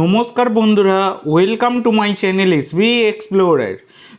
নমস্কার বন্ধুরা welcome to my channel S B explorer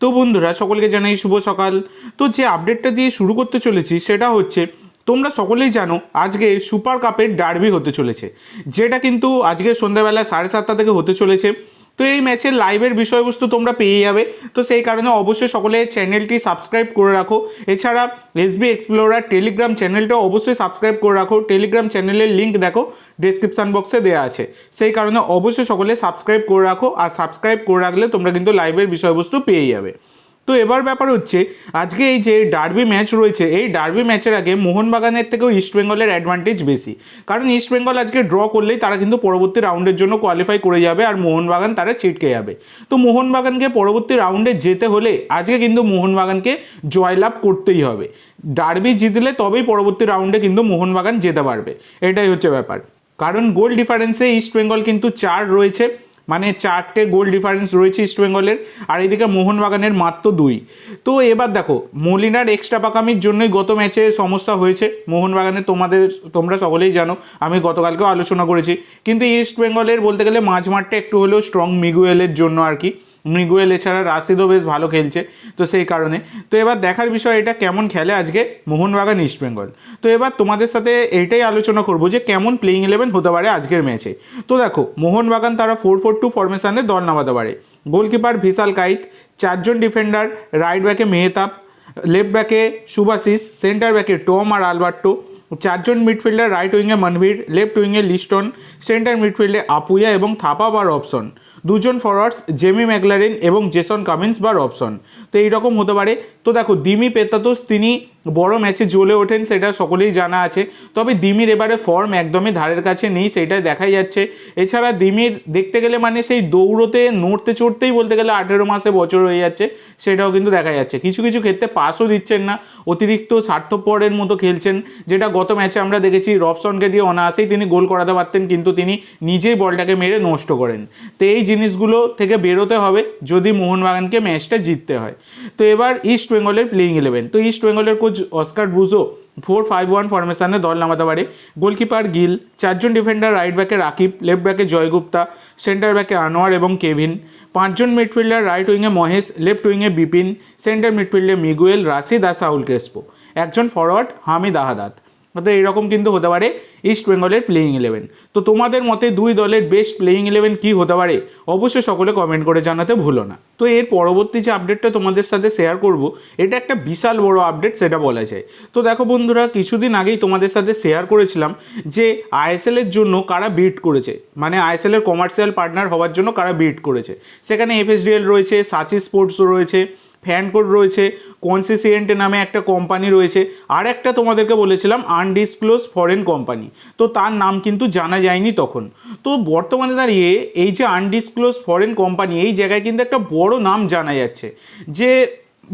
তো বন্ধুরা, সকলকে জানাই শুভ সকাল। তো যে আপডেটটা দিয়ে শুরু করতে চলেছি, সেটা হচ্ছে, তোমরা সকলেই জানো, আজকে সুপার কাপের ডার্বি হতে চলেছে। যেটা কিন্তু আজকে সন্ধ্যাবেলা সাড়ে সাতটা থেকে হতে চলেছে। তো এই ম্যাচের লাইভের বিষয়বস্তু তোমরা পেয়ে যাবে। তো সেই কারণে অবশ্যই সকলে চ্যানেলটি সাবস্ক্রাইব করে রাখো। এছাড়া এসবি এক্সপ্লোরার টেলিগ্রাম চ্যানেলটা অবশ্যই সাবস্ক্রাইব করে রাখো। টেলিগ্রাম চ্যানেলের লিঙ্ক দেখো ডিসক্রিপশান বক্সে দেওয়া আছে। সেই কারণে অবশ্যই সকলে সাবস্ক্রাইব করে রাখো। আর সাবস্ক্রাইব করে রাখলে তোমরা কিন্তু লাইভের বিষয়বস্তু পেয়ে যাবে। তো এবার ব্যাপার হচ্ছে, আজকে এই যে ডার্বি ম্যাচ রয়েছে, এই ডার্বি ম্যাচের আগে মোহনবাগানের থেকেও ইস্টবেঙ্গলের অ্যাডভান্টেজ বেশি। কারণ ইস্টবেঙ্গল আজকে ড্র করলেই তারা কিন্তু পরবর্তী রাউন্ডের জন্য কোয়ালিফাই করে যাবে আর মোহনবাগান তারা ছিটকে যাবে। তো মোহনবাগানকে পরবর্তী রাউন্ডে যেতে হলে আজকে কিন্তু মোহনবাগানকে জয়লাভ করতেই হবে। ডার্বি জিতলে তবেই পরবর্তী রাউন্ডে কিন্তু মোহনবাগান যেতে পারবে। এটাই হচ্ছে ব্যাপার। কারণ গোল ডিফারেন্সে ইস্টবেঙ্গল কিন্তু চার রয়েছে। মানে চারটে গোল ডিফারেন্স রয়েছে ইস্টবেঙ্গলের আর এদিকে মোহনবাগানের মাত্র দুই। তো এবার দেখো, মলিনার এক্সট্রা পাকামির জন্যই গত ম্যাচে সমস্যা হয়েছে। মোহনবাগানে তোমাদের, তোমরা সকলেই জানো, আমি গতকালকেও আলোচনা করেছি। কিন্তু ইস্টবেঙ্গলের বলতে গেলে মাঝমাঠটা একটু হলেও স্ট্রং মিগুয়েলের জন্য আর কি। মিগুয়েল এছাড়া রাশিদও বেশ ভালো খেলছে, তো সেই কারণে। তো এবার দেখার বিষয় এটা, কেমন খেলে আজকে মোহনবাগান ইস্টবেঙ্গল তো এবার তোমাদের সাথে এইটাই আলোচনা করব যে, কেমন প্লেইং ইলেভেন হতে পারে আজকের ম্যাচে তো দেখো, মোহনবাগান তারা ফোর ফোর টু ফরমেশনে দল নামাতে পারে। গোলকিপার ভিশাল কাইত, চারজন ডিফেন্ডার রাইট ব্যাকে মেহতাব লেফট ব্যাকে সুভাশিস সেন্টার ব্যাকে টম আর আলবার্টো, চারজন মিডফিল্ডার রাইট উইংয়ে মনভীর লেফট উইংয়ে লিস্টন সেন্টার মিডফিল্ডে আপুয়া এবং থাপা বার অপশন দুজন ফরওয়ার্ডস জেমি ম্যাকলারেন এবং জেসন কামিন্স বা রবসন। তো এইরকম হতে পারে। তো দেখো দিমি পেতাতোস, তিনি বড় ম্যাচে জ্বলে ওঠেন, সেটা সকলেই জানা আছে। তবে দিমির এবারে ফর্ম একদমই ধারের কাছে নেই, সেটাই দেখাই যাচ্ছে। এছাড়া দিমির দেখতে গেলে মানে সেই দৌড়তে, নড়তে, চড়তেই বলতে গেলে আঠেরো মাসে বছর হয়ে যাচ্ছে, সেটাও কিন্তু দেখা যাচ্ছে। কিছু কিছু ক্ষেত্রে পাসও দিচ্ছেন না, অতিরিক্ত স্বার্থপরের মতো খেলছেন, যেটা গত ম্যাচে আমরা দেখেছি রবসনকে দিয়ে অনায়াসেই তিনি গোল করাতে পারতেন, কিন্তু তিনি নিজেই বলটাকে মেরে নষ্ট করেন। তো এই জিনিসগুলো থেকে বেরোতে হবে যদি মোহনবাগানকে ম্যাচটা জিততে হয়। তো এবার ইস্ট বেঙ্গলের প্লেইং ইলেভেন তো ইস্ট বেঙ্গলের coach Oscar Bruzon four five one ফরমেশনে দল নামাতে পারে। গোলকিপার গিল চারজন ডিফেন্ডার রাইট ব্যাকে রাকিব লেফট ব্যাকে জয়গুপ্তা সেন্টার ব্যাকে আনোয়ার এবং কেভিন। পাঁচজন মিডফিল্ডার রাইট উইংয়ে মহেশ লেফট উইংয়ে বিপিন সেন্টার মিডফিল্ডে মিগুয়েল, রাশিদ আর সাউল ক্রেসপো। একজন ফরওয়ার্ড হামিদ আহাদাত তো এইরকম কিন্তু হতে পারে ইস্ট বেঙ্গলের প্লেইং ইলেভেন তো তোমাদের মতে দুই দলের বেস্ট প্লেইং ইলেভেন কী হতে পারে? অবশ্যই সকলে কমেন্ট করে জানাতে ভুলো না। তো এর পরবর্তী যে আপডেটটা তোমাদের সাথে শেয়ার করব, এটা একটা বিশাল বড় আপডেট সেটা বলা যায়। তো দেখো বন্ধুরা, কিছুদিন আগেই তোমাদের সাথে শেয়ার করেছিলাম যে আইএসএল এর জন্য কারা বিট করেছে। মানে আইএসএল এর কমার্শিয়াল পার্টনার হওয়ার জন্য কারা বিট করেছে। সেখানে এফএসডিএল রয়েছে সাচি স্পোর্টস রয়েছে ফ্যান কোড রয়েছে, কনসিসিয়েন্ট নামে একটা কোম্পানি রয়েছে আর একটা তোমাদেরকে বলেছিলাম আনডিসক্লোজ ফরেন কোম্পানি। তো তার নাম কিন্তু জানা যায়নি তখন। তো বর্তমানে দাঁড়িয়ে এই যে আনডিসক্লোজ ফরেন কোম্পানি, এই জায়গায় কিন্তু একটা বড় নাম জানা যাচ্ছে। যে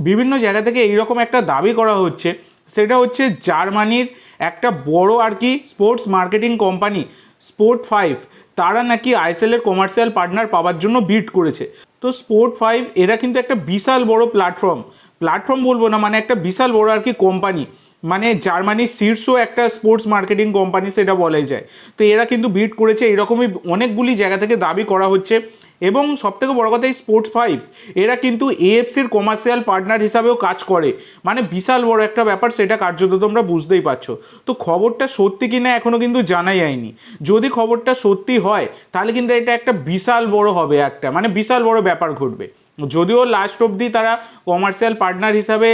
বিভিন্ন জায়গা থেকে এইরকম একটা দাবি করা হচ্ছে, সেটা হচ্ছে জার্মানির একটা বড় আর কি sports marketing company, sport five, তারা নাকি আইএসএলের কমার্শিয়াল পার্টনার পাওয়ার জন্য বিট করেছে। তো স্পোর্ট ফাইভ এরা কিন্তু একটা বিশাল বড় প্ল্যাটফর্ম প্ল্যাটফর্ম বলব না মানে একটা বিশাল বড় আর কি কোম্পানি মানে জার্মানির শীর্ষ একটা স্পোর্টস মার্কেটিং কোম্পানি সেটা বলাই যায়। তো এরা কিন্তু বিট করেছে, এরকমই অনেকগুলি জায়গা থেকে দাবি করা হচ্ছে। এবং সবথেকে বড় কথা এই স্পোর্টস ফাইভ এরা কিন্তু এএফসির কমার্শিয়াল পার্টনার হিসাবেও কাজ করে। মানে বিশাল বড় একটা ব্যাপার, সেটা কার্যত তোমরা বুঝতেই পারছ। তো খবরটা সত্যি কি না এখনও কিন্তু জানাই যায়নি যদি খবরটা সত্যি হয়, তাহলে কিন্তু এটা একটা বিশাল বড় হবে একটা। মানে বিশাল বড় ব্যাপার ঘটবে। যদিও লাস্ট অবধি তারা কমার্শিয়াল পার্টনার হিসাবে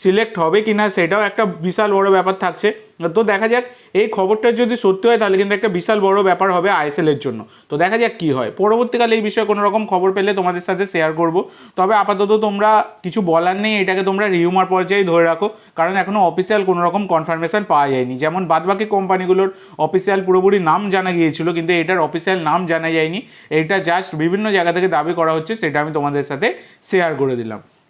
সিলেক্ট হবে কি না সেটাও একটা বিশাল বড় ব্যাপার থাকছে। তো দেখা যাক, এই খবরটা যদি সত্যি হয়, তাহলে কিন্তু একটা বিশাল বড় ব্যাপার হবে আইএসএল এর জন্য। তো দেখা যাক কি হয়। পরবর্তীকালে এই বিষয়ে কোনো রকম খবর পেলে তোমাদের সাথে শেয়ার করব। তবে আপাতত তোমরা কিছু বলার নেই, এটাকে তোমরা রিউমার পর্যায়ে ধরে রাখো। কারণ এখনও অফিসিয়াল কোনো রকম কনফার্মেশন পাওয়া যায়নি। যেমন বাদবাকি কোম্পানিগুলোর অফিসিয়াল পুরোপুরি নাম জানা গিয়েছিল, কিন্তু এটার অফিসিয়াল নাম জানা যায়নি। এটা জাস্ট বিভিন্ন জায়গা থেকে দাবি করা হচ্ছে, সেটা আমি তোমাদের সাথে শেয়ার করে দিলাম।